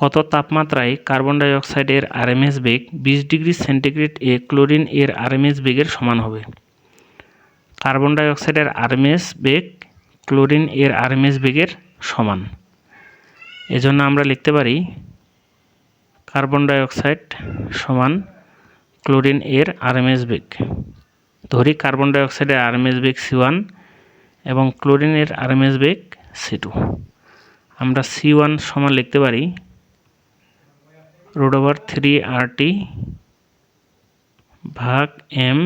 কত তাপমাত্রায় কার্বন ডাই অক্সাইডের আরএমএস বেগ বিশ ডিগ্রি সেন্টিগ্রেড এ ক্লোরিন এর আরএমএস বেগের সমান হবে? কার্বন ডাই অক্সাইডের আরএমএস বেগ ক্লোরিন এর আরএমএস বেগের সমান। এজন্য আমরা লিখতে পারি কার্বন ডাইঅক্সাইড সমান ক্লোরিন এর আরএমএস বেগ। ধরি কার্বন ডাই অক্সাইডের আরএমএস বেগ সি ওয়ান এবং ক্লোরিনের আরএমএস বেগ সি টু। আমরা সি ওয়ান সমান লিখতে পারি root over three R T ভাগ এম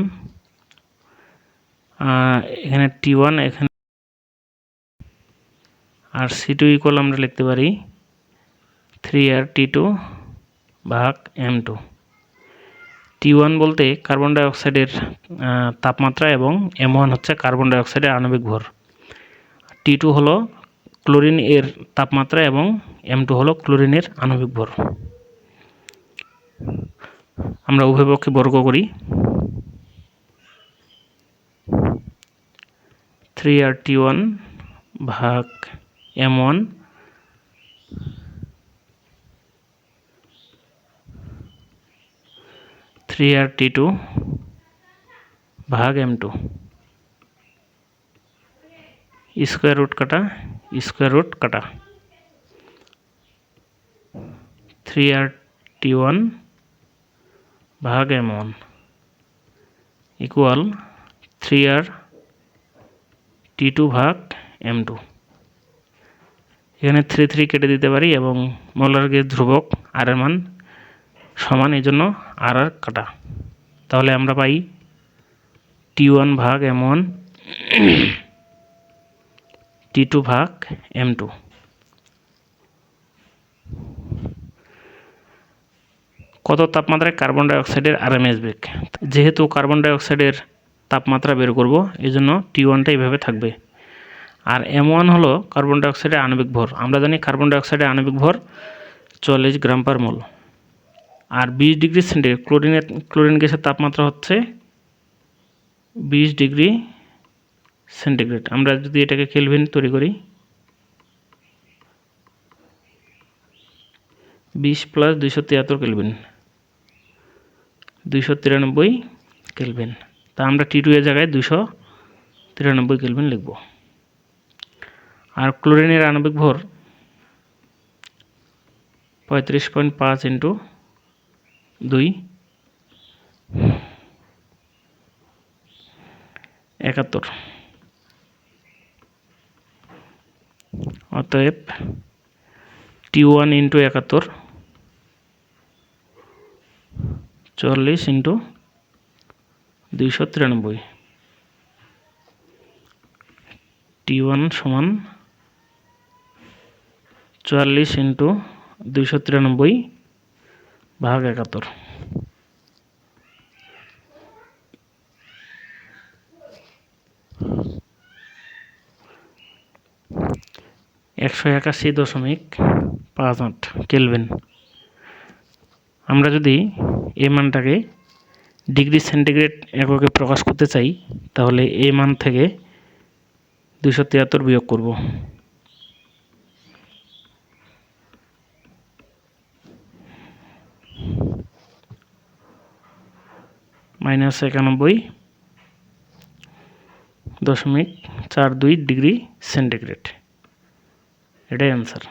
এখানে টি ওয়ান এখানে আর সি টু ইকুয়াল আমরা লিখতে পারি থ্রি আর টি টু ভাগ এম টু টি ওয়ান বলতে কার্বন ডাইঅক্সাইডের তাপমাত্রা এবং এম ওয়ান হচ্ছে কার্বন ডাইঅক্সাইডের আণবিক ভর। টি টু হলো ক্লোরিন এর তাপমাত্রা এবং এম টু হলো ক্লোরিনের আণবিক ভর। আমরা উভয় পক্ষে বর্গ করি। থ্রি আর টি ওয়ান ভাগ M one three R T two ভাগ এম টু স্কোয়ার রুট কাটা স্কোয়ার রুট কাটা। থ্রি আর টি ওয়ান ভাগ M one equal three R T two ভাগ এম টু এখানে থ্রি থ্রি কেটে দিতে পারি এবং মোলারকে ধ্রুবক আর এর মান সমান, এই জন্য আর আর কাটা। তাহলে আমরা পাই টি ওয়ান ভাগ এম ওয়ান টি টু ভাগ এম টু কত তাপমাত্রায় কার্বন ডাইঅক্সাইডের আরএমএস বেগ। যেহেতু কার্বন ডাইঅক্সাইডের তাপমাত্রা বের করব এই জন্য টি ওয়ানটা এইভাবে থাকবে। আর এম ওয়ান হলো কার্বন ডাইঅক্সাইডের আণবিক ভর। আমরা জানি কার্বন ডাইঅক্সাইডের আণবিক ভর চল্লিশ গ্রাম পার মোল আর বিশ ডিগ্রি সেন্টিগ্রেড ক্লোরিনের ক্লোরিন গ্যাসের তাপমাত্রা হচ্ছে বিশ ডিগ্রি সেন্টিগ্রেড। আমরা যদি এটাকে কেলভিন তৈরি করি, বিশ প্লাস দুইশো তিয়াত্তর কেলভিন দুইশো তিরানব্বই কেলভিন। তা আমরা টি টু এর জায়গায় দুইশো তিরানব্বই কেলভিন লিখব। আর ক্লোরিনের আণবিক ভর পঁয়ত্রিশ পয়েন্ট পাঁচ ইন্টু দুই। একাত্তর। অতএব টি ওয়ান ইন্টু একাত্তর। চল্লিশ ইন্টু দুইশো তিরানব্বই। টি ওয়ান সমান চুয়াল্লিশ ইন্টু দুইশো তিরানব্বই ভাগ একাত্তর। একশো একাশি দশমিক পাঁচ আট কেলভিন। আমরা যদি এ মানটাকে ডিগ্রি সেন্টিগ্রেড এককে প্রকাশ করতে চাই, তাহলে এ মান থেকে দুশো তিয়াত্তর বিয়োগ করব। মাইনাস একানব্বই দশমিক চার দুই ডিগ্রি সেন্টিগ্রেড এটাই অ্যান্সার